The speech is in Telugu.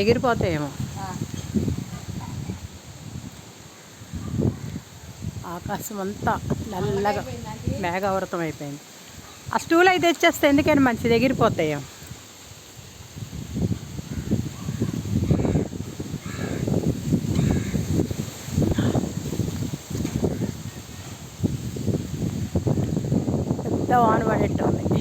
ఎగిరిపోతాయేమో. ఆకాశం అంతా నల్లగా మేఘావృతం అయిపోయింది ఆ స్టూల్ అయితే తెచ్చేస్తే ఎందుకైనా మంచిది? ఎగిరిపోతాయేమో. పెద్ద వాన పడేట్టు ఉంది